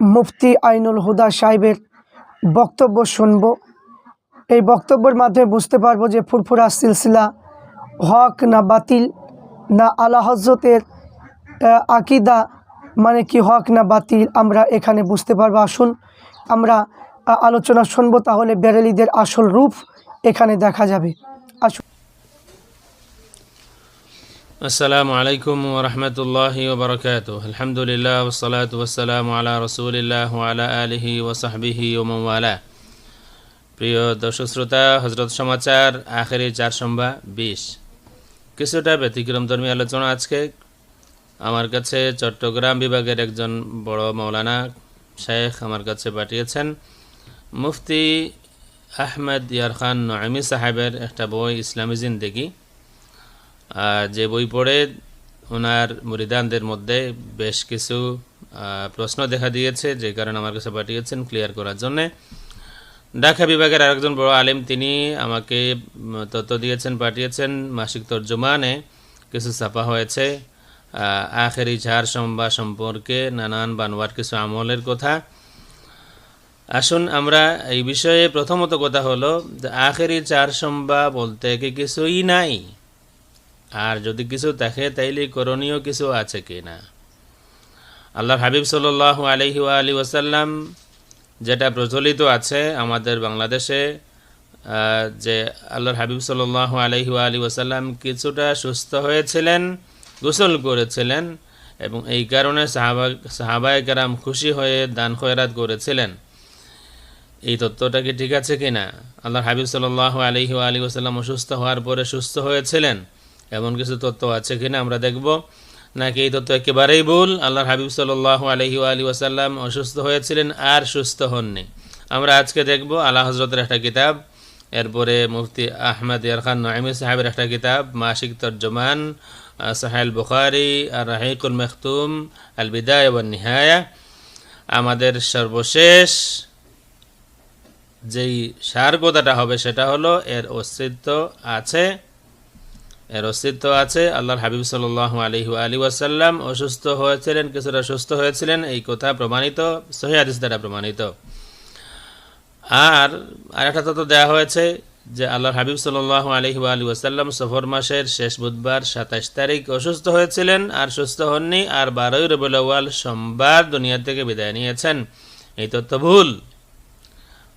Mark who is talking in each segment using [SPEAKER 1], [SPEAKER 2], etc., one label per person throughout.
[SPEAKER 1] মুফতি আইনুল হুদা সাহেবের বক্তব্য শুনব। এই বক্তব্যের মাধ্যমে বুঝতে পারব যে ফুরফুরা সিলসিলা হক না বাতিল, না আলা হজরতের আকিদা মানে কি হক না বাতিল আমরা এখানে বুঝতে পারব। আসুন আমরা আলোচনা শুনব, তাহলে বেরেলিদের আসল রূপ এখানে দেখা যাবে। আসুন।
[SPEAKER 2] আসসালামু আলাইকুম ওরহমতুল্লাহ ওবরকাত আলহামদুলিল্লাহ ওসলাত ওসালাম আলা রসুলিল্লাহ আলা আলহি ওসাহবিহি ওমওয়ালা প্রিয় দর্শক শ্রোতা হজরত সমাচার আখেরি চার সম্ভা বিশ কিছুটা ব্যতিক্রম ধর্মীয় আলোচনা আজকে আমার কাছে চট্টগ্রাম বিভাগের একজন বড় মৌলানা শেখ আমার কাছে পাঠিয়েছেন মুফতি আহমেদ ইয়ার খান নয়মি সাহেবের একটা বই ইসলামী জিন্দেগি যে বই পড়ে ওনার মুরিদানদের মধ্যে বেশ কিছু প্রশ্ন দেখা দিয়েছে, যে কারণে আমার কাছে পাঠিয়েছেন ক্লিয়ার করার জন্যে। ঢাকা বিভাগের আরেকজন বড় আলেম, তিনি আমাকে তথ্য দিয়েছেন, পাঠিয়েছেন, মাসিক তর্জমানে কিছু ছাপা হয়েছে। আখেরি ঝাড় সম্বা সম্পর্কে নানান বানোয়ার কিছু আমলের কথা। আসুন আমরা এই বিষয়ে প্রথমত কথা হলো, যে আখেরি চার সম্বা বলতে কি কিছুই নাই? আর যদি কিছু থাকে তাইলে করণীয় কিছু আছে কি না আল্লাহর হাবিব সাল্লাহ আলহি আলী ওয়াসাল্লাম যেটা প্রচলিত আছে আমাদের বাংলাদেশে যে আল্লাহর হাবিব সাল্লাহ আলহি আলী ওয়াসাল্লাম কিছুটা সুস্থ হয়েছিলেন, গোসল করেছিলেন এবং এই কারণে সাহাবা, সাহাবায় কারাম খুশি হয়ে দান খয়রাত করেছিলেন। এই তত্ত্বটা কি ঠিক আছে কি না আল্লাহর হাবিব সাল্লাহ আলহি আলী ওসাল্লাম অসুস্থ হওয়ার পরে সুস্থ হয়েছিলেন। এমন কিছু তত্ত্ব আছে কিনা আমরা দেখব। নাকি এই তত্ত্ব একেবারেই ভুল? আল্লাহর হাবিব সাল্লাহ আলহি আলী ওসাল্লাম অসুস্থ হয়েছিলেন আর সুস্থ হননি। আমরা আজকে দেখব আল্লাহ হজরতের একটা কিতাব, এরপরে মুফতি আহমদ ইয়ার খান নয়মি সাহেবের একটা কিতাব, মাসিক তর্জমান সাহেল বুখারি, আর রাহিকুল মেখতুম, আল বিদায় এবং নিহায়া। আমাদের সর্বশেষ যেই সার কথাটা হবে সেটা হলো এর অস্তিত্ব আছে। এর অস্তিত্ব আছে। আল্লাহর হাবিব সাল্লাহ আলহি আলী ওয়াসাল্লাম অসুস্থ হয়েছিলেন, কিছুটা সুস্থ হয়েছিলেন। এই কথা প্রমাণিত, সহি হাদিস দ্বারা প্রমাণিত। আর আরেকটা তথ্য দেওয়া হয়েছে যে আল্লাহর হাবিব সাল্লাহ আলহি আলী ওয়াসাল্লাম সফর মাসের শেষ বুধবার সাতাশ তারিখ অসুস্থ হয়েছিলেন আর সুস্থ হননি। আর বারোই রবিউল সোমবার দুনিয়া থেকে বিদায় নিয়েছেন। এই তথ্য ভুল।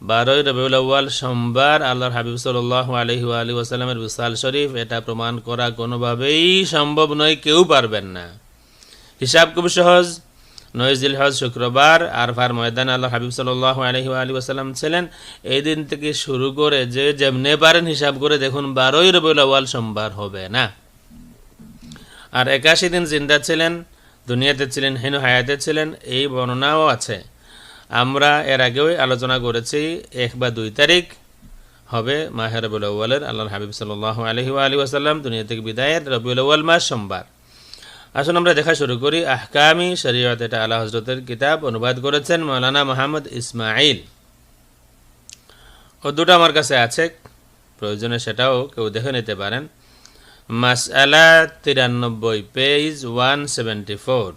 [SPEAKER 2] বারোই রবিউল আউ্য়াল সোমবার আল্লাহর হাবিব সাল্লাহ আলহি আলী ওসালামের বিশাল শরীফ, এটা প্রমাণ করা কোনোভাবেই সম্ভব নয়, কেউ পারবেন না। হিসাব খুব সহজ। নয়জিল হজ শুক্রবার আরফার ময়দান আল্লাহ হাবিব সাল্লাহ আলহি আলী ওসালাম ছিলেন। এই দিন থেকে শুরু করে যে যেমনে পারেন হিসাব করে দেখুন, বারোই রবিউল আউ্য়াল সোমবার হবে না। আর একাশি দিন জিন্দা ছিলেন, দুনিয়াতে ছিলেন, হেনু হায়াতে ছিলেন, এই বর্ণনাও আছে। আমরা এর আগেও আলোচনা করেছি, এক বা দুই তারিখ হবে মাহে রবিউল আউ্বালের আল্লাহ হাবিব সাল্লাহ আলহি আলী ওয়াসাল্লাম, দুনিয়া থেকে বিদায়ের রবিউল আউ্বাল মাস সোমবার। আসুন আমরা দেখা শুরু করি আহকামি শরীয়ত, এটা আল্লাহ হজরতের কিতাব অনুবাদ করেছেন মৌলানা মোহাম্মদ ইসমাইল ও দুটো আমার কাছে আছে, প্রয়োজনে সেটাও কেউ দেখে নিতে পারেন। মাস আলা তিরানব্বই, পেজ ওয়ান সেভেন্টি ফোর।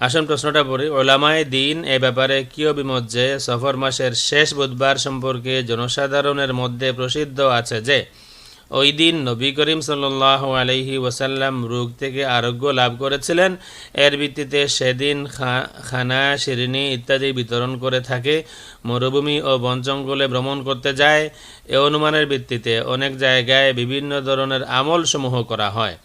[SPEAKER 2] আসুন প্রশ্নটা পড়ি। ওলামায় দিন এ ব্যাপারে কি অভিমত যে সফর মাসের শেষ বুধবার সম্পর্কে জনসাধারণের মধ্যে প্রসিদ্ধ আছে যে, ওই দিন নবী করিম সাল্লাহ আলহি ওসাল্লাম রোগ থেকে আরোগ্য লাভ করেছিলেন। এর ভিত্তিতে সেদিন খানা শিরিনি ইত্যাদি বিতরণ করে থাকে। মরুভূমি ও বন জঙ্গলে ভ্রমণ করতে যায়। এ অনুমানের ভিত্তিতে অনেক জায়গায় বিভিন্ন ধরনের আমলসমূহ করা হয়।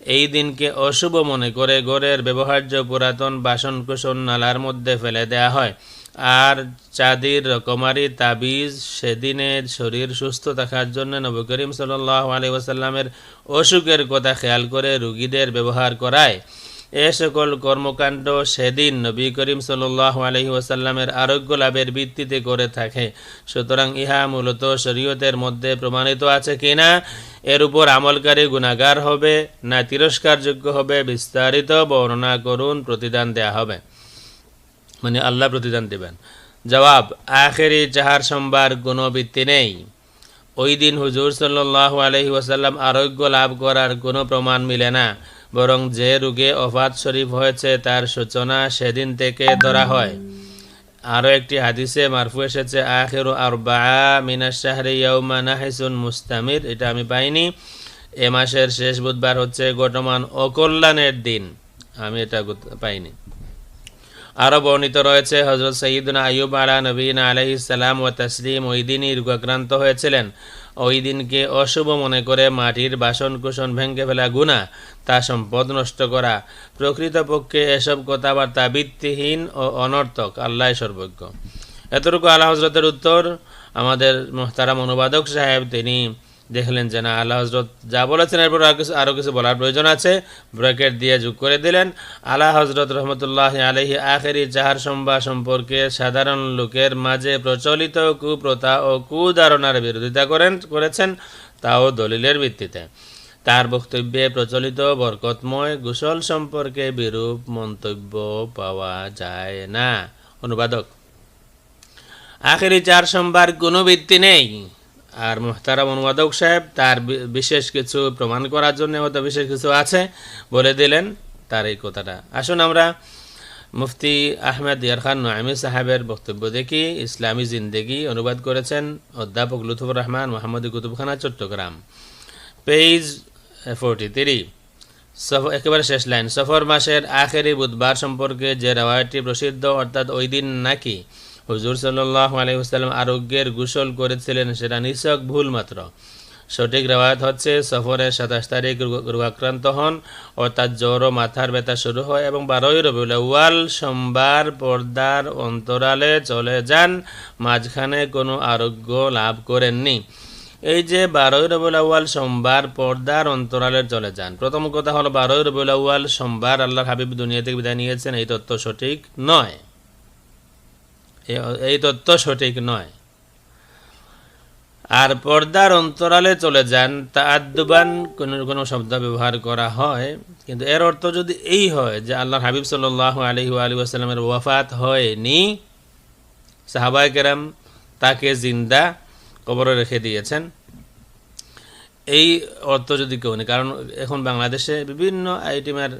[SPEAKER 2] এই দিনকে অশুভ মনে করে গড়ের ব্যবহার্য পুরাতন বাসন কুসন নালার মধ্যে ফেলে দেয়া হয়। আর চাঁদির রকমারি তাবিজ সেদিনের শরীর সুস্থ থাকার জন্য নবী করিম সাল্লাহ ওসাল্লামের অসুখের কথা খেয়াল করে রুগীদের ব্যবহার করায়। এ সকল কর্মকাণ্ড সেদিন নবী করিম সাল্লাহ আলহি ওসাল্লামের আরোগ্য লাভের ভিত্তিতে করে থাকে। সুতরাং ইহা মূলত শরীয়তের মধ্যে প্রমাণিত আছে কিনা, এর উপর আমলকারী গুণাগার হবে না তিরস্কারযোগ্য হবে বিস্তারিত বর্ণনা করুন, প্রতিদান দেয়া হবে। মানে আল্লাহ প্রতিদান দেবেন। জবাব, আখেরি চাহার সোমবার কোনো ভিত্তি নেই। ওই দিন হুজুর সাল্লাহ আলহি ওয়াসাল্লাম আরোগ্য লাভ করার কোনো প্রমাণ মিলে না। বরং যে রোগে অফাত শরীফ হয়েছে তার সূচনা সেদিন থেকে ধরা হয়। আরও একটি হাদিসে মারফু এসেছে, আখের আর বা মিনাস শাহরি ইয়ৌমা নাহিসুন মুস্তামির। এটা আমি পাইনি। এ মাসের শেষ বুধবার হচ্ছে গঠমান অকল্যাণের দিন। আমি এটা পাইনি। আরও বর্ণিত রয়েছে হজরত সঈদুনা আয়ুব আলা নবীন আলহি সালাম ও তসলিম ওই দিনই রোগাক্রান্ত হয়েছিলেন। ওই দিনকে অশুভ মনে করে মাটির বাসন কুসন ভেঙে ফেলা গুণা তা সম্পদ নষ্ট করা। প্রকৃতপক্ষে এসব কথাবার্তা ভিত্তিহীন ও অনর্থক আল্লাহ সর্বজ্ঞ। এতটুকু আল্লাহ হজরতের উত্তর আমাদের মোহতারাম অনুবাদক সাহেব, তিনি দেখলেন যে না, আল্লাহ হজরত যা বলেছেন, এরপর আরও কিছু আরও কিছু বলার প্রয়োজন আছে। ব্র্যাকেট দিয়ে যোগ করে দিলেন। আল্লাহ হজরত রহমতুল্লাহ আলহি আখেরি চাহার সম্বা সম্পর্কে সাধারণ লোকের মাঝে প্রচলিত কুপ্রথা ও কুধারণার বিরোধিতা করেন করেছেন, তাও দলিলের ভিত্তিতে। তার বক্তব্যে প্রচলিত বরকতময় গোসল সম্পর্কে বিরূপ মন্তব্য পাওয়া যায় না। অনুবাদক, আখেরি চার সোমবার কোনো ভিত্তি নেই। আর মোহতারাম অনুবাদক সাহেব তার বিশেষ কিছু প্রমাণ করার জন্য হয়তো বিশেষ কিছু আছে বলে দিলেন তার এই কথাটা। আসুন আমরা মুফতি আহমেদ ইয়ার খান নয়মি সাহেবের বক্তব্য দেখি। ইসলামী জিন্দেগি অনুবাদ করেছেন অধ্যাপক Luthur Rahman Mohammad Kutubkhana, Chittagong. Page forty three. একেবারে শেষ লাইন। সফর মাসের আখেরি বুধবার সম্পর্কে যে রেওয়ায়তটি প্রসিদ্ধ, অর্থাৎ ওই দিন নাকি হুজুর সাল্লাহ আলহিহাস্লাম আরোগ্যের গোসল করেছিলেন, সেটা নিছক ভুল মাত্র। সঠিক রেওয়ায়ত হচ্ছে সফরের সাতাশ তারিখ রোগাক্রান্ত হন, অর্থাৎ জ্বর ও মাথার ব্যথা শুরু হয় এবং বারোই রবিউল আউয়াল সোমবার পর্দার অন্তরালে চলে যান, মাঝখানে কোনো আরোগ্য লাভ করেননি। এই যে বারোই রবিউল আউয়াল সোমবার পর্দার অন্তরালে চলে যান, প্রথম কথা হলো বারোই রবিউল আউয়াল সোমবার আল্লাহ হাবিব দুনিয়া থেকে বিদায় নিয়েছেন, এই তথ্য সঠিক নয়। এই তথ্য সঠিক নয়। আর পর্দার অন্তরালে চলে যান তা আদ্যবান কোনো কোনো শব্দ ব্যবহার করা হয়, কিন্তু এর অর্থ যদি এই হয় যে আল্লাহ হাবিব সাল্লাহ আলহি আলী আসাল্লামের ওয়াফাত হয়নি সাহাবাই কেরাম তাকে জিন্দা কবরে রেখে দিয়েছেন। এই অর্থ যদি কেউ নেই কারণ এখন বাংলাদেশে বিভিন্ন আইটেমের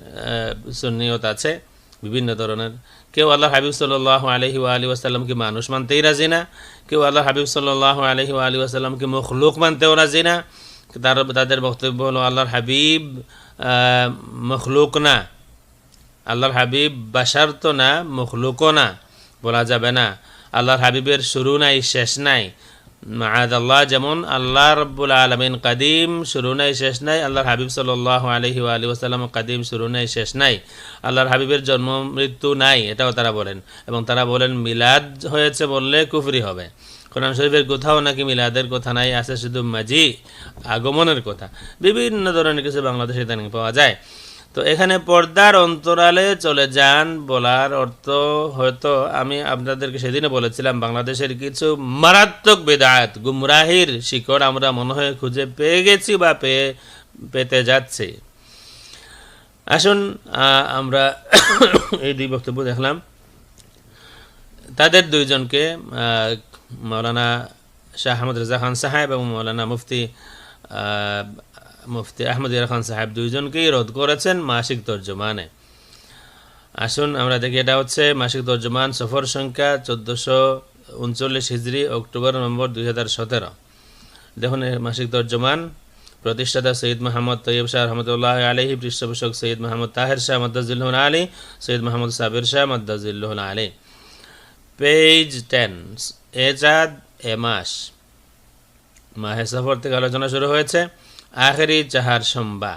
[SPEAKER 2] সুন্নিয়ত আছে। বিভিন্ন ধরনের। কেউ আল্লাহ হাবিব সাল্লাহ আলহি আলী আসাল্লামকে মানুষ মানতেই রাজি না। কেউ আল্লাহ হাবিব সাল্লাহ আলহি আলী আসাল্লামকে মখলুক মানতেও রাজি না। তার, তাদের বক্তব্য হলো, আল্লাহর হাবিব মখলুক না। আল্লাহর হাবিব বাসার তো না, মখলুকও না। বলা যাবে না। আল্লাহর হাবিবের শুরু নাই, শেষ নাই। আল্লাহ যেমন আল্লাহ রব্বুল আলমিন কাদিম শুরু নাই, শেষ নাই, আল্লাহর হাবিব সাল্লাহ আলহি আলী কাদিম শুরু নাই, শেষ নাই, আল্লাহর হাবিবের জন্ম, মৃত্যু নাই, এটাও তারা বলেন। এবং তারা বলেন, মিলাদ হয়েছে বললে কুফরি হবে। কোরআন শরীফের কোথাও নাকি মিলাদের কথা নাই, আছে শুধু মাঝি আগমনের কথা। বিভিন্ন ধরনের কিছু বাংলাদেশে পাওয়া যায়। তো এখানে পর্দার অন্তরালে চলে যান বলার অর্থ হয়তো আমি আপনাদেরকে সেদিনে বলেছিলাম, বাংলাদেশের কিছু মারাত্মক বেদায়ত, গুমরাহির শিকড় আমরা মনে হয় খুঁজে পেয়ে গেছি বা পেয়ে, পেতে যাচ্ছি। আসুন আমরা এই দুই বক্তব্য দেখলাম। তাদের দুইজনকে মৌলানা শাহ আহমদ রেজা খান সাহেব এবং মৌলানা মুফতি মুফতি আহমদ খান সাহেব দুইজনকেই রোধ করেছেন মাসিক তর্জমানে। আসুন, আমরা দেখি এটা হচ্ছে মাসিক তর্জমান, সফর সংখ্যা চোদ্দোশো উনচল্লিশ হিজড়ি অক্টোবর, নভেম্বর দুই হাজার সতেরো। দেখুন মাসিক তর্জমান। প্রতিষ্ঠাতা সৈয়দ মাহমদ তৈয়ব শাহ রহমতুল্লাহ আলহি পৃষ্ঠপোষক সৈয়দ মাহমুদ তাহের শাহ মদ্দাজুল্লাহ আলী, সৈয়দ মাহমুদ সাবির শাহ মদ্দাজুল্লাহ আলী। পেজ টেন, এ চাঁদ এ মাস। মাহে সফর থেকে আলোচনা শুরু হয়েছে। আখেরি চাহার সম্বা।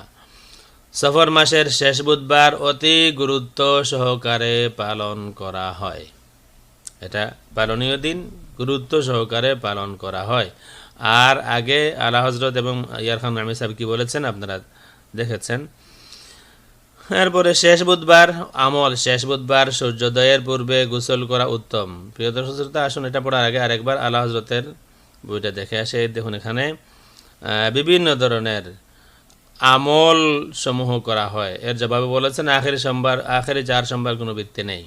[SPEAKER 2] সফর মাসের শেষ বুধবার অতি গুরুত্ব সহকারে পালন করা হয়। এটা পালনীয় দিন, গুরুত্ব সহকারে পালন করা হয়। আর আগে আলা হজরত এবং ইয়ার খান নামি সাহেব কি বলেছেন আপনারা দেখেছেন? এরপরে শেষ বুধবার, আমল শেষ বুধবার, সূর্যোদয়ের পূর্বে গোসল করা উত্তম। প্রিয় দর্শক আসুন এটা পড়ার আগে আরেকবার আলা হজরতের বইটা দেখে আসে। দেখুন এখানে বিভিন্ন ধরনের আমল সমূহ করা হয়। এর জবাবে বলেছেন, আখেরি সোমবার, আখেরি চার সোমবার কোনো ভিত্তি নেই।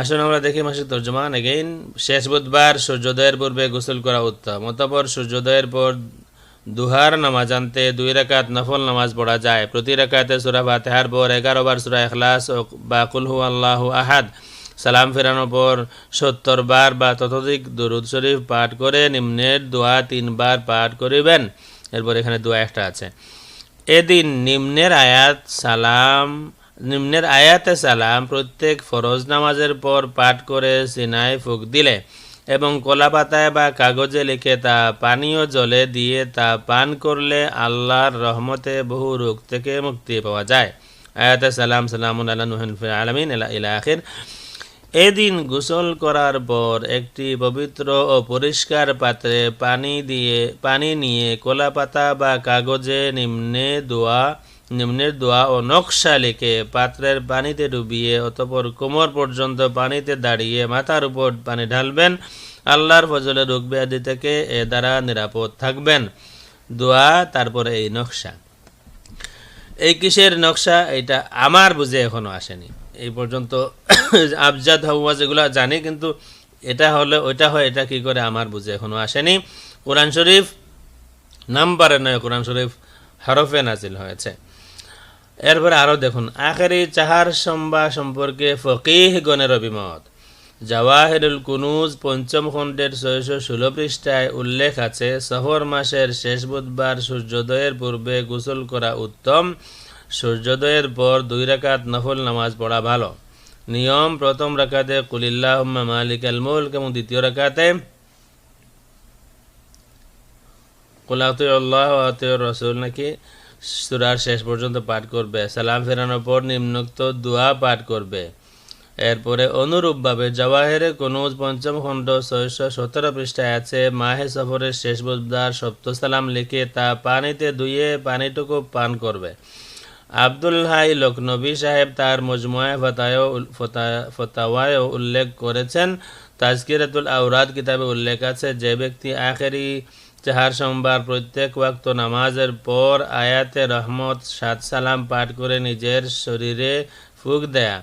[SPEAKER 2] আসুন আমরা দেখি মাসিক তর্জমান। এগেইন শেষ বুধবার সূর্যোদয়ের পূর্বে গোসল করা উত্তম। অতপর সূর্যোদয়ের পর দুহার নামাজ আনতে দুই রাকাত নফল নামাজ পড়া যায়। প্রতি রাকাতে সুরা ফাতেহার পর এগারো বার সুরা এখলাস বা কুলহু আল্লাহ আহাদ। সালাম ফেরানোর পর সত্তর বার বা ততোধিক দরুদ শরীফ পাঠ করে নিম্নের দোয়া তিনবার পাঠ করিবেন। এরপর এখানে দোয়া একটা আছে। এদিন নিম্নের আয়াত সালাম, নিম্নের আয়াতে সালাম প্রত্যেক ফরজ নামাজের পর পাঠ করে সিনায় ফুক দিলে এবং কলা পাতায় বা কাগজে লিখে তা পানীয় জলে দিয়ে তা পান করলে আল্লাহর রহমতে বহু রোগ থেকে মুক্তি পাওয়া যায়। আয়াতে সালাম সালাম আল্লাহ আলমিন আখির। এদিন গোসল করার পর একটি পবিত্র ও পরিষ্কার পাত্রে পানি দিয়ে, পানি নিয়ে কলা পাতা বা কাগজে নিম্নে দোয়া, নিম্নের দোয়া ও নকশা লিখে পাত্রের পানিতে ডুবিয়ে অতপর কোমর পর্যন্ত পানিতে দাঁড়িয়ে মাথার উপর পানি ঢালবেন। আল্লাহর ফজলে রোগ ব্যাধি থেকে এ দ্বারা নিরাপদ থাকবেন। দোয়া, তারপরে এই নকশা। এই কিসের নকশা? এটা আমার বুঝে এখনও আসেনি। এই পর্যন্ত আবজাদ হাওয়া যেগুলো জানি, কিন্তু এটা হলে ওইটা হয়, এটা কি করে আমার বুঝে এখনও আসেনি। কোরআন শরীফ নাম্বারে নয়, কোরআন শরীফ হরফে নাজিল হয়েছে। এরপরে আরও দেখুন, আখেরি চাহার সম্বা সম্পর্কে ফকিহ গণের অভিমত। জাওয়াহিরুল কুনুজ পঞ্চম খণ্ডের ছয়শো ষোলো পৃষ্ঠায় উল্লেখ আছে, সফর মাসের শেষ বুধবার সূর্যোদয়ের পূর্বে গোসল করা উত্তম। সূর্যোদয়ের পর দুই রাকাত নফল নামাজ পড়া ভালো। নিয়ম প্রথম রাকাতে কুলিল্লাহ মালিক আল মুলক এবং দ্বিতীয় রাকাতে কুলাতে আল্লাহ আতিউর রসুল নাকি সুরার শেষ পর্যন্ত পাঠ করবে। সালাম ফেরানোর পর নিম্নোক্ত দোয়া পাঠ করবে। এরপরে অনুরূপভাবে জওয়াহেরে পঞ্চম খণ্ড ছয়শো সতেরো পৃষ্ঠায় আছে, মাহে সফরের শেষ বুধবার সপ্ত সালাম লিখে তা পানিতে ধুয়ে পানিটুকু পান করবে। আব্দুল হাই লখনবী সাহেব তার মজমুয়ায় ফতায় ফতাওয়ায় উল্লেখ করেছেন। তাজকিরাতুল আউরাদ কিতাবে উল্লেখ আছে, যে ব্যক্তি আখেরি চাহার সোমবার প্রত্যেক ওয়াক্ত নামাজের পর আয়াতে রহমত, সাত সালাম পাঠ করে নিজের শরীরে ফুক দেয়া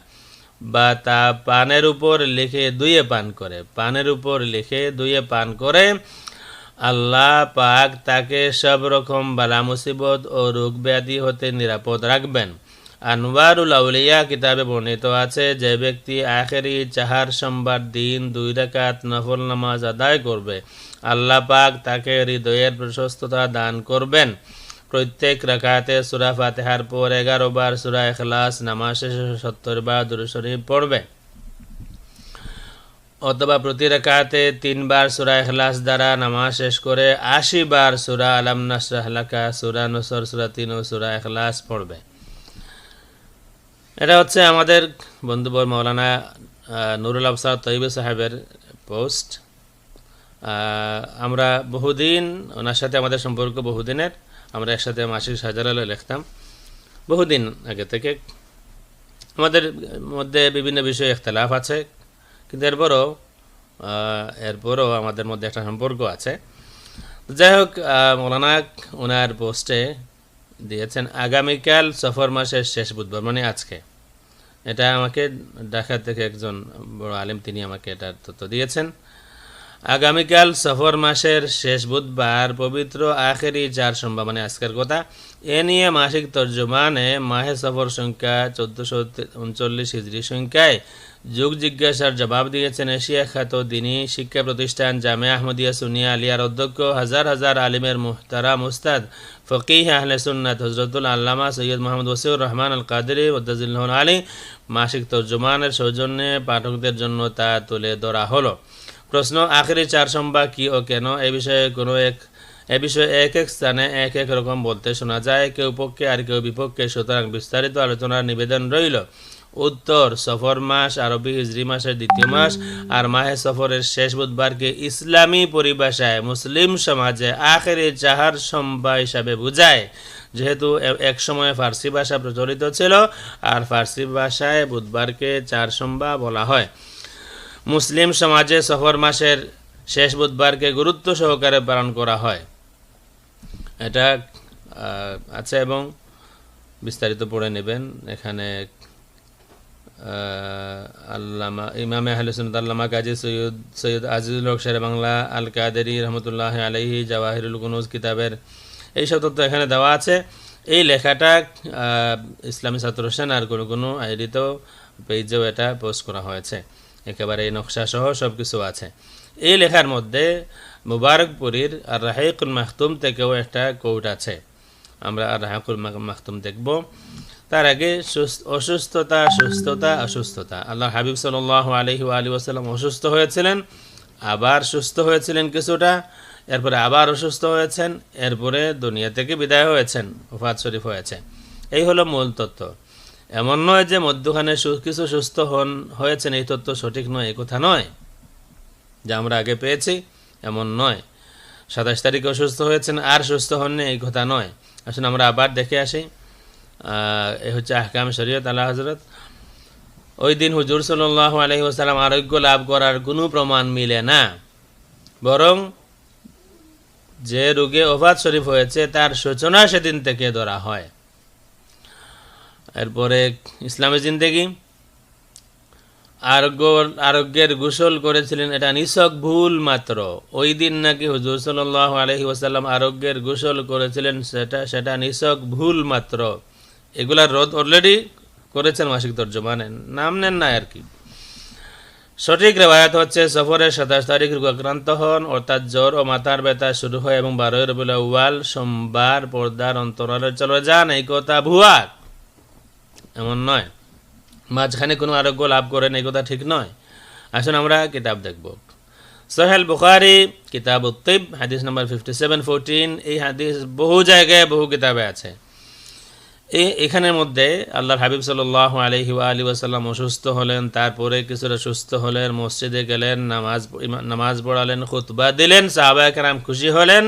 [SPEAKER 2] বা তা পানের উপর লিখে দুইয়ে পান করে। পানের উপর লিখে দুইয়ে পান করে। আল্লাহ পাক তাকে সব রকম বালা মুসিবত ও রোগ ব্যাধি হতে নিরাপদ রাখবেন। আনওয়ারুল আউলিয়া কিতাবে বর্ণিত আছে, যে ব্যক্তি আখেরি চাহার সোমবার দিন দুই রাকাত নফল নামাজ আদায় করবে, আল্লাহ পাক তাকে হৃদয়ের প্রশস্ততা দান করবেন। প্রত্যেক রাকাতে সুরা ফাতেহার পর এগারো বার সুরা এখলাস নামাজ শেষে সত্তর বার দুরুশরীফ পড়বে। অথবা প্রতি রেখাতে তিনবার সুরা এখলাস দ্বারা নামাজ শেষ করে আশি বার সুরা আলাম নাসরাহলাকা সুরা নসর, সুরা তিন ও সুরা এখলাস পড়বে। এটা হচ্ছে আমাদের বন্ধুবর মৌলানা নুরুল আফসার তৈব সাহেবের পোস্ট। আমরা বহুদিন ওনার সাথে আমাদের সম্পর্ক বহুদিনের, আমরা একসাথে মাসিক সাজারালে লিখতাম। বহুদিন আগে থেকে আমাদের মধ্যে বিভিন্ন বিষয়ে ইখতলাফ আছে। কিন্তু এরপরও এরপরও আমাদের মধ্যে একটা সম্পর্ক আছে। যাই হোক মৌলানা ওনার পোস্টে দিয়েছেন, আগামীকাল সফর মাসের শেষ বুধবার মানে আজকে। এটা আমাকে ঢাকা থেকে একজন বড় আলিম, তিনি আমাকে এটার তথ্য দিয়েছেন, আগামীকাল সফর মাসের শেষ বুধবার, পবিত্র আখেরি চার সোমবার মানে আজকের কথা। এ নিয়ে মাসিক তর্জমানে মাহে সফর সংখ্যা চোদ্দোশো উনচল্লিশ হিজড়ি সংখ্যায় যুগ জিজ্ঞাসার জবাব দিয়েছেন এশিয়া খ্যাত দিনী শিক্ষা প্রতিষ্ঠান জামে আহমদিয়া সুনিয়া আলিয়ার অধ্যক্ষ হাজার হাজার আলিমের মুহতারা মুস্তাদ ফকিহ আহলে সুন্নাত হজরতুল আল্লামা সৈয়দ মোহাম্মদ ওসিউর রহমান আল কাদেরি ওদ্দাজিল্লাহন আলী মাসিক তর্জমানের সৌজন্যে পাঠকদের জন্য তা তুলে ধরা হলো। প্রশ্ন, আখেরি চার সম্বা কি ও কেন? এ বিষয়ে কোনো এক, এ বিষয়ে এক এক স্থানে এক এক রকম বলতে শোনা যায়। কেউ পক্ষে আর কেউ বিপক্ষে। সুতরাং বিস্তারিত আলোচনার নিবেদন রইল। উত্তর সফর মাস আরবি হিজরি মাসের দ্বিতীয় মাস আর মাহে সফরের শেষ বুধবারকে ইসলামী পরিভাষায় মুসলিম সমাজে আখেরি চাহার সম্বা হিসাবে বুঝায়। যেহেতু এক সময় ফার্সি ভাষা প্রচলিত ছিল আর ফার্সি ভাষায় বুধবারকে চার সম্বা বলা হয়। মুসলিম সমাজে সফর মাসের শেষ বুধবারকে গুরুত্ব সহকারে পালন করা হয়। এটা আছে এবং বিস্তারিত পড়ে নেবেন। এখানে আল্লামা ইমামে আহলুসনত আল্লামা কাজী সৈয়দ সৈয়দ আজিজুল হক শের বাংলা আল কাদেরি রহমতুল্লাহ আলহি জাওয়াহিরুল কুনুজ কিতাবের এইসব তথ্য এখানে দেওয়া আছে। এই লেখাটা ইসলামী ছাত্র হোসেন আর কোনো কোনো আইডিতেও, পেজেও এটা পোস্ট করা হয়েছে। একেবারে এই নকশা সহ সব কিছু আছে। এই লেখার মধ্যে মুবারকপুরীর আর রাহেকুল মাহতুম থেকেও একটা কোট আছে। আমরা আর রাহেকুল মাহতুম দেখব। তার আগে সুস- অসুস্থতা, সুস্থতা, অসুস্থতা। আল্লাহ হাবিব সাল্লাহ আলহি আলী ওসাল্লাম অসুস্থ হয়েছিলেন, আবার সুস্থ হয়েছিলেন কিছুটা, এরপরে আবার অসুস্থ হয়েছেন, এরপরে দুনিয়া থেকে বিদায় হয়েছেন, ওফাত শরীফ হয়েছে। এই হলো মূল তত্ত্ব। এমন নয় যে মধ্যখানে কিছু সুস্থ হন, হয়েছেন, এই তত্ত্ব সঠিক নয় এই কথা নয়। যা আমরা আগে পেয়েছি, এমন নয়। সাতাশ তারিখে অসুস্থ হয়েছেন, আর সুস্থ হননি, এই কথা নয়। আসুন আমরা আবার দেখে আসি। এ হচ্ছে আহকাম শরীয়ত আল্লাহ হজরত ওই দিন হুজুর সাল্লাহ আলহি ওসালাম আরোগ্য লাভ করার কোনো প্রমাণ মিলে না। বরং যে রোগে অবাধ শরীফ হয়েছে, তার সূচনা সেদিন থেকে ধরা হয়। এরপরে ইসলামী জিন্দেগি। আরোগ্য, আরোগ্যের গোসল করেছিলেন, এটা নিছক ভুল মাত্র। ওই দিন নাকি হুজুর সাল্লাহ আলহি ওসাল্লাম আরোগ্যের গোসল করেছিলেন, সেটা সেটা নিছক ভুল মাত্র। এগুলার রোধ অলরেডি করেছেন মাসিক তর্জমা নাম নেন না আর কি। সঠিক রেবায়াত হচ্ছে সফরের সাতাশ তারিখ রোগাক্রান্ত হন, অর্থাৎ জ্বর ও মাথার ব্যথা শুরু হয় এবং বারোই রবিউল আউয়াল সোমবার পর্দার অন্তরালে চলে যান। এই কথা ভুয়া, এমন নয়। মাঝখানে কোনো আরোগ্য লাভ করেন, এই কথা ঠিক নয়। আসুন আমরা কিতাব দেখব। সোহেল বুখারি কিতাব উত্তিব হাদিস নাম্বার ফিফটি সেভেন ফোরটিন এই হাদিস বহু জায়গায় বহু কিতাবে আছে। এই এখানের মধ্যে আল্লাহর হাবিব সাল্লাহ আলহি আলী ওয়াসাল্লাম অসুস্থ হলেন, তারপরে কিছুটা সুস্থ হলেন, মসজিদে গেলেন, নামাজ নামাজ পড়ালেন, খুতবা দিলেন সাহাবাহাম খুশি হলেন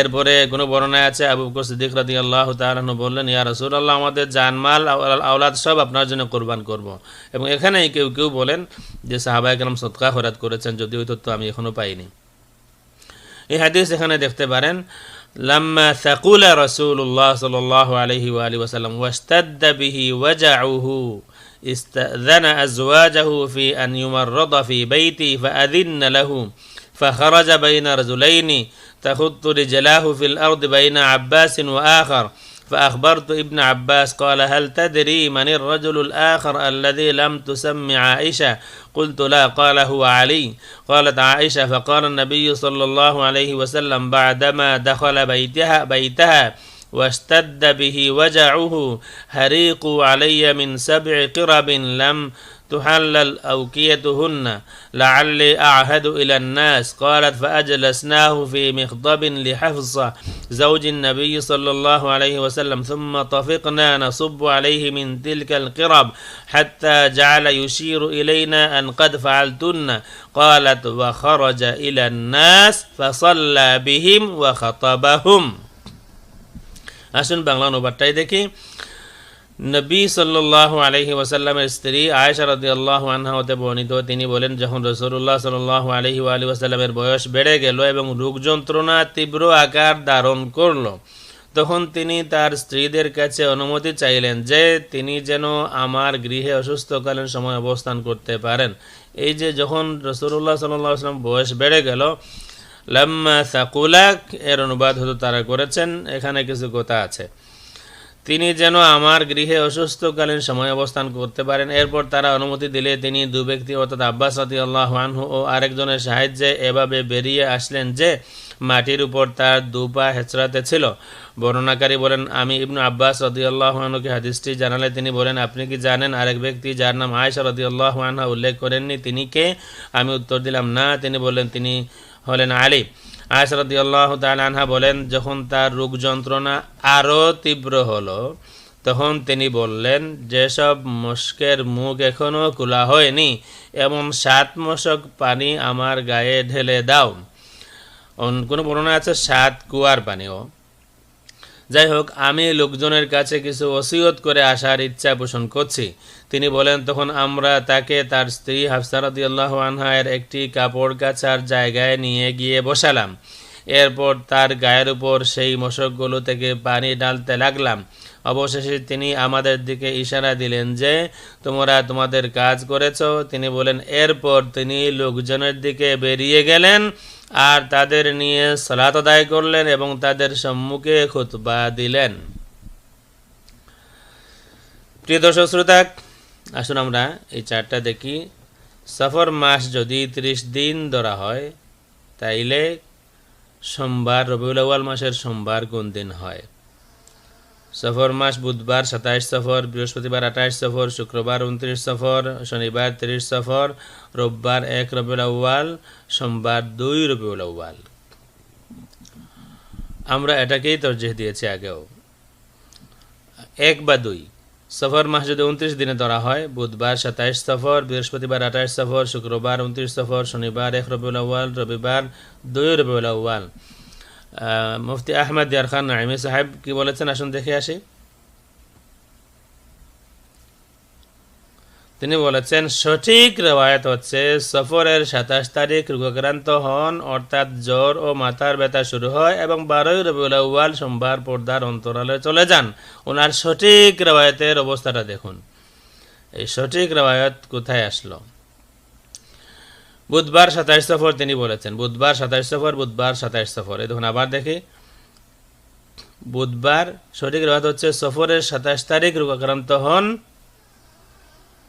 [SPEAKER 2] এরপরে কোনো বর্ণায় আছে, আবু বকর সিদ্দিক রাদি আল্লাহ তালু বললেন, ইয়া রসুল আল্লাহ আমাদের জানমাল আওলাদ সব আপনার জন্য কোরবান করব। এবং এখানে কেউ কেউ বলেন যে সাহাবাহাম সৎকা হরাত করেছেন, যদিও তথ্য আমি এখনও পাইনি এই হাদিস এখানে দেখতে পারেন لما ثقل رسول الله صلى الله عليه وآله وسلم واشتد به وجعه استأذن أزواجه في أن يمرض في بيتي فأذن له فخرج بين رجلين تخط رجلاه في الأرض بين عباس وآخر. فأخبرت ابن عباس قال هل تدري من الرجل الآخر الذي لم تسم عائشة؟ قلت لا قال هو علي. قالت عائشة فقال النبي صلى الله عليه وسلم بعدما دخل بيتها بيتها واشتد به وجعه هريقوا علي من سبع قرب لم تحلل أوكيتهن لعلي أعهد إلى الناس قالت فأجلسناه في مخضب لحفصة زوج النبي صلى الله عليه وسلم ثم طفقنا نصب عليه من تلك القرب حتى جعل يشير إلينا أن قد فعلتن قالت وخرج إلى الناس فصلى بهم وخطبهم আসুন বাংলা অনুবাদটাই দেখি নবী সাল্লাহ আলহি ওয়াসাল্লামের স্ত্রী আয়েশা রদি আল্লাহ আনহা হতে বর্ণিত, তিনি বলেন, যখন রসুল্লাহ সাল্লাহ আলহি আলী বয়স বেড়ে গেল এবং রোগ যন্ত্রণা তীব্র আকার ধারণ করল, তখন তিনি তার স্ত্রীদের কাছে অনুমতি চাইলেন যে তিনি যেন আমার গৃহে অসুস্থকালীন সময় অবস্থান করতে পারেন। এই যে যখন রসুল্লাহ সাল্লাহ আসলাম বয়স বেড়ে গেল, লাম্মা সাকুলাক, এর অনুবাদ হয়তো তারা করেছেন, এখানে কিছু কথা আছে। তিনি যেন আমার গৃহে অসুস্থকালীন সময় অবস্থান করতে পারেন। এরপর তারা অনুমতি দিলে তিনি দু ব্যক্তি, অর্থাৎ আব্বাস আদি আল্লাহ আনহু ও আরেকজনের সাহায্যে এভাবে বেরিয়ে আসলেন যে মাটির উপর তার দু পা হেঁচড়াতে ছিল। বর্ণনাকারী বলেন, আমি ইবনু আব্বাস রদি আল্লাহ আনহুকে হাদিসটি জানালে তিনি বলেন, আপনি কি জানেন আরেক ব্যক্তি যার নাম আয়েশা রদি আল্লাহ আনহা উল্লেখ করেননি? তিনি কে? আমি উত্তর দিলাম, না। তিনি বললেন, তিনি হলেন আলী। আয়সরদি আল্লাহ আনহা বলেন, যখন তার রোগ যন্ত্রণা আরও তীব্র হলো, তখন তিনি বললেন, যেসব মস্কের মুখ এখনও খোলা হয়নি, এমন সাত মশক পানি আমার গায়ে ঢেলে দাও। কোনো বর্ণনা আছে? সাত কুয়ার পানিও। যাই হোক আমি লোকজনের কাছে কিছু ওসিয়ত করে আসার ইচ্ছা পোষণ করছি। তিনি বলেন, তখন আমরা তাকে তার স্ত্রী হাফসারদি আল্লাহ আনহায়ের একটি কাপড় কাচার জায়গায় নিয়ে গিয়ে বসালাম। এরপর তার গায়ের উপর সেই মশকগুলো থেকে পানি ডালতে লাগলাম। অবশেষে তিনি আমাদের দিকে ইশারা দিলেন যে, তোমরা তোমাদের কাজ করেছ। তিনি বলেন, এরপর তিনি লোকজনের দিকে বেরিয়ে গেলেন আর তাদের নিয়ে সলাত আদায় করলেন এবং তাদের সম্মুখে খুতবা দিলেন। প্রিয় দর্শক শ্রোতা, আসুন আমরা এই চারটা দেখি। সফর মাস যদি ত্রিশ দিন ধরা হয়, তাইলে সোমবার রবিউল মাসের সোমবার কোন দিন হয়? সফর মাস বুধবার সাতাইশ সফর বৃহস্পতিবার আঠাইশ সফর শুক্রবার উনত্রিশ সফর শনিবার তিরিশ সফর রোববার এক রবিউল আউয়াল সোমবার দুই রবিউল আউয়াল। আমরা এটাকেই তরজিহ দিয়েছি আগেও। এক বা দুই। সফর মাস যদি উনত্রিশ দিনে ধরা হয় বুধবার সাতাইশ সফর বৃহস্পতিবার আঠাইশ সফর শুক্রবার উনত্রিশ সফর শনিবার এক রবিউল আউ্য়াল রবিবার দুই রবিউল আউ্য়াল। আহ, মুফতি আহমদ ইয়ার খান নাইমি সাহেব কি বলেছেন? আসুন দেখে আসি। তিনি বলেছেন, সঠিক রেওয়ায়ত হচ্ছে, সফরের সাতাশ তারিখ রোগাক্রান্ত হন, অর্থাৎ জ্বর ও মাথার ব্যথা শুরু হয় এবং বারোই রবিউল আউ্য়াল সোমবার পর্দার অন্তরালে চলে যান। ওনার সঠিক রেওয়ায়তের অবস্থাটা দেখুন। এই সঠিক রেওয়ায়ত কোথায় আসলো? বুধবার সাতাইশ সফর তিনি বলেছেন। বুধবার সাতাইশ সফর, বুধবার সাতাইশ সফর। এই দেখুন, আবার দেখি। বুধবার সঠিক রেওয়ায়ত হচ্ছে সফরের সাতাশ তারিখ, রোগাক্রান্ত হন।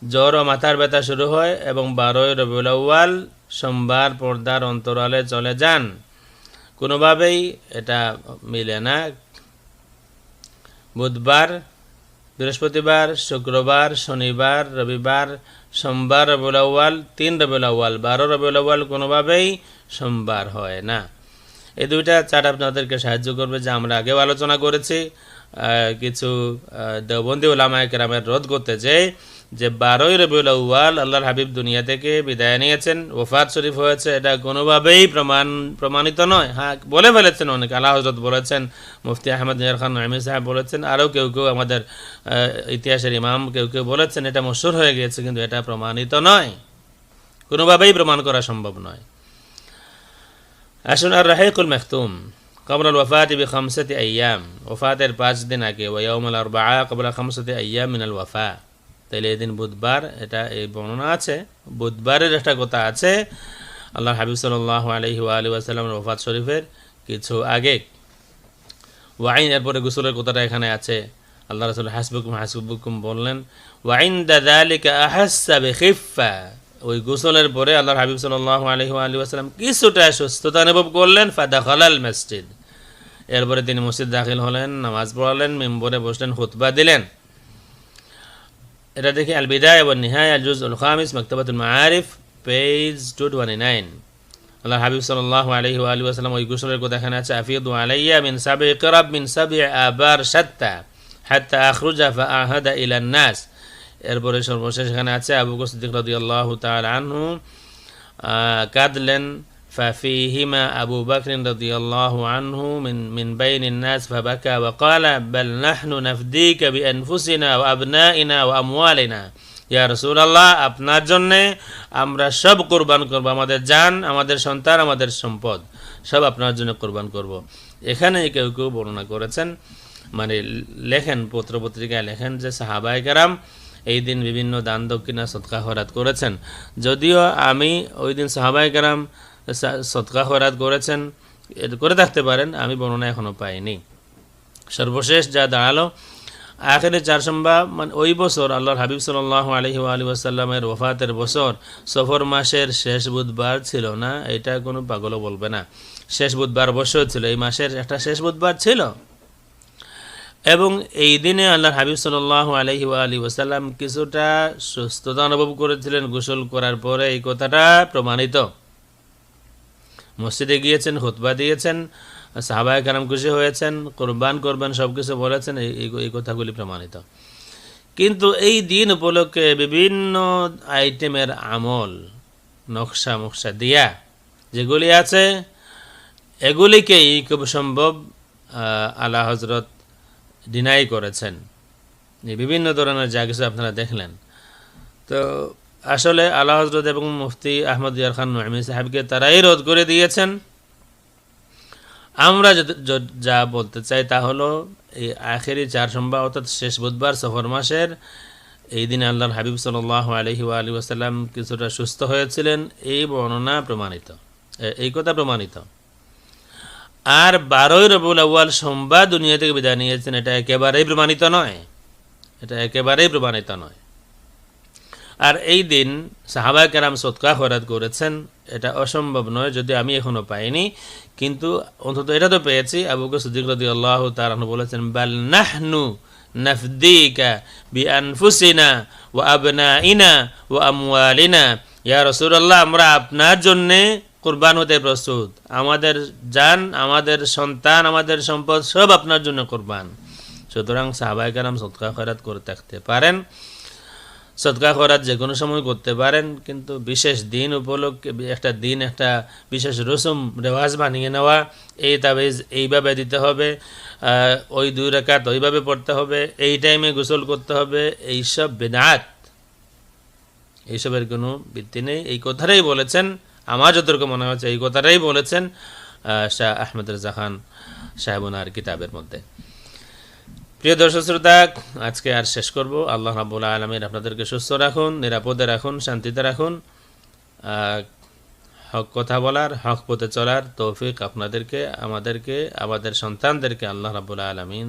[SPEAKER 2] জ্বর ও মাথার ব্যথা শুরু হয় এবং বারোই রবিউল আউ্য়াল সোমবার পর্দার অন্তরালে চলে যান। কোনোভাবেই এটা মিলে না। বুধবার, বৃহস্পতিবার, শুক্রবার, শনিবার, রবিবার সোমবার রবিউল আউ্য়াল তিন রবিউল আউ্য়াল বারো রবিউল আউ্য়াল কোনোভাবেই সোমবার হয় না। এই দুইটা চার্ট আপনাদেরকে সাহায্য করবে যে আমরা আগেও আলোচনা করেছি। কিছু আহ, ওলামায়কেরামের ওলামায় রোধ করতে চাই যে বারোই রবিউল আউ্য়াল আল্লাহর হাবিব দুনিয়া থেকে বিদায় নিয়েছেন, ওফাত শরীফ হয়েছে, এটা কোনোভাবেই প্রমাণ, প্রমাণিত নয়। হ্যাঁ বলে ফেলেছেন অনেক। আল্লাহ হজরত বলেছেন, মুফতি আহমদ নিয়ার খান নাইমি সাহেব বলেছেন, আরও কেউ কেউ আমাদের ইতিহাসের ইমাম কেউ কেউ বলেছেন, এটা মশুর হয়ে গিয়েছে, কিন্তু এটা প্রমাণিত নয়। কোনোভাবেই প্রমাণ করা সম্ভব নয়। আসুন আর রাহেকুল মেখতুম বি খামসাতি আয়াম ওফাতের পাঁচ দিন আগে ওয়াউমুল আরবা কবলা খামসাতি আয়াম মিনাল ওয়াফা। তাইলে এদিন বুধবার এটা এই বর্ণনা আছে। বুধবারের একটা কথা আছে আল্লাহ হাবিব সাল্লাহ আলহি আলী ওয়াসাল্লামের ওফাত শরীফের কিছু আগে। ওয়াইন এরপরে গুসলের কথাটা এখানে আছে। আল্লাহ রসুল হাসবুকুম হাসবুকুম বললেন ওয়াইন দাদালিকা আহাসা বেখিফা ওই গোসলের পরে আল্লাহ হাবিব সাল্লাহ আলহি আলী আসালাম কিছুটা সুস্থতা অনুভব করলেন ফাদা খালাল মসজিদ। এরপরে তিনি মসজিদ দাখিল হলেন, নামাজ পড়ালেন, মেম্বরে বসলেন, খুতবা দিলেন। এটা দেখি আল বিদায় এবং নিহায় আল জুজ উল খামিস মকতবাতুল মাআরিফ পেজ টু টোয়েন্টি নাইন আল্লাহ হাবিব সাল্লাহ আলহি আলী আসালাম ওই গোসলের কথা এখানে আছে আফিদু আলাইয়া মিন সাবি ইকরাব মিন সাবি আবার সাত্তা হাত্তা আখরুজা ফা আহাদা ইলান নাস এরপরে সর্বশেষ এখানে আছে আবু সিদ্দিক রাদিয়াল্লাহু তাআলা আনহু আহ, কাঁদলেন ففيهما أبو بكر رضي الله عنه من من بين الناس فبكى وقال بل نحن نفديك بأنفسنا وأبنائنا وأموالنا ইয়া রসুল্লাহ আপনার জন্যে আমরা সব কোরবান করব আমাদের জান আমাদের সন্তান আমাদের সম্পদ সব আপনার জন্য কোরবান করব এখানে কেউ কেউ বর্ণনা করেছেন মানে লেখেন পত্র পত্রিকায় লেখেন যে সাহাবাই কারাম এই দিন বিভিন্ন দান দক্ষিণা সৎকা খরাত করেছেন যদিও আমি ওই দিন সাহাবাই কারাম সৎকা খরাত করেছেন করে থাকতে পারেন, আমি বর্ণনা এখনও পাইনি। সর্বশেষ যা দাঁড়াল, আখেরে চার সম্বা মানে ওই বছর আল্লাহর হাবিব সাল্লাহ আলহি আলী আসাল্লামের ওফাতের বছর, সফর মাসের শেষ বুধবার ছিল না, এটা কোনো পাগলও বলবে না। শেষ বুধবার অবশ্যই ছিল, এই মাসের একটা শেষ বুধবার ছিল। এবং এই দিনে আল্লাহর হাবিব সাল্লাহ আলহি আলী ওসাল্লাম কিছুটা সুস্থতা অনুভব করেছিলেন, গোসল করার পরে এই কথাটা প্রমাণিত। মসজিদে গিয়েছেন, খুতবা দিয়েছেন, সাহাবায় কারাম খুশি হয়েছেন, কোরবান করবেন সব কিছু বলেছেন, এই কথাগুলি প্রমাণিত। কিন্তু এই দিন উপলক্ষে বিভিন্ন আইটেমের আমল, নকশা মকশা দিয়া যেগুলি আছে, এগুলিকেই খুব সম্ভব আলা হজরত ডিনাই করেছেন। বিভিন্ন ধরনের যা কিছু আপনারা দেখলেন। তো আসলে আল্লাহ হজরত এবং মুফতি আহমদ ইয়ার খান নয়মি সাহেবকে তারাই রোধ করে দিয়েছেন। আমরা যা বলতে চাই তা হলো, এই আখেরি চার সোমবার অর্থাৎ শেষ বুধবার সফর মাসের, এই দিন আল্লাহর হাবিব সাল্লাহ আলহি আলী ওসাল্লাম কিছুটা সুস্থ হয়েছিলেন, এই বর্ণনা প্রমাণিত এই কথা প্রমাণিত। আর বারোই রবুল আউ্য়াল সোমবার দুনিয়া থেকে বিদায় নিয়েছেন, এটা একেবারেই প্রমাণিত নয়। এটা একেবারেই প্রমাণিত নয়। আর এই দিন সাহাবা কেরাম সৎকা খরাত করেছেন, এটা অসম্ভব নয়, যদি আমি এখনও পাইনি। কিন্তু অন্তত এটা তো পেয়েছি। আবু বকর সিদ্দিক রাদিয়াল্লাহু তাআলা বলেছেন, বাল নাহনু নাফদিকা বিআনফুসিনা ওয়া আবনাইনা ওয়া আমওয়ালিনা। ইয়া রাসূলুল্লাহ, আমরা আপনার জন্যে কুরবান হতে প্রস্তুত। আমাদের জান, আমাদের সন্তান, আমাদের সম্পদ সব আপনার জন্য কুরবান। সুতরাং সাহাবাই কারাম সৎকা খয়রাত করে থাকতে পারেন। সৎকা খরাত যে কোনো সময় করতে পারেন, কিন্তু বিশেষ দিন উপলক্ষে, একটা দিন, একটা বিশেষ রসুম রেওয়াজ বানিয়ে নেওয়া, এই তাবিজ এইভাবে দিতে হবে ওই দুই রেখাত ওইভাবে পড়তে হবে, এই টাইমে গোসল করতে হবে, এইসব বেদাত। এইসবের কোনো ভিত্তি নেই। এই কথাটাই বলেছেন, আমার যতটুকু মনে হচ্ছে এই কথাটাই বলেছেন শাহ আহমদ রাজা খান সাহেবনার কিতাবের মধ্যে। প্রিয় দর্শক শ্রোতা, আজকে আর শেষ করব। আল্লাহ রাবুল আলমীর আপনাদেরকে সুস্থ রাখুন, নিরাপদে রাখুন, শান্তিতে রাখুন। হক কথা বলার, হক পথে চলার তৌফিক আপনাদেরকে, আমাদেরকে, আমাদের সন্তানদেরকে আল্লাহ রাবুল আলমিন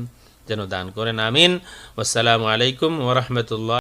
[SPEAKER 2] যেন দান করেন। আমিন। আসসালামু আলাইকুম ওরহমতুল্লাহ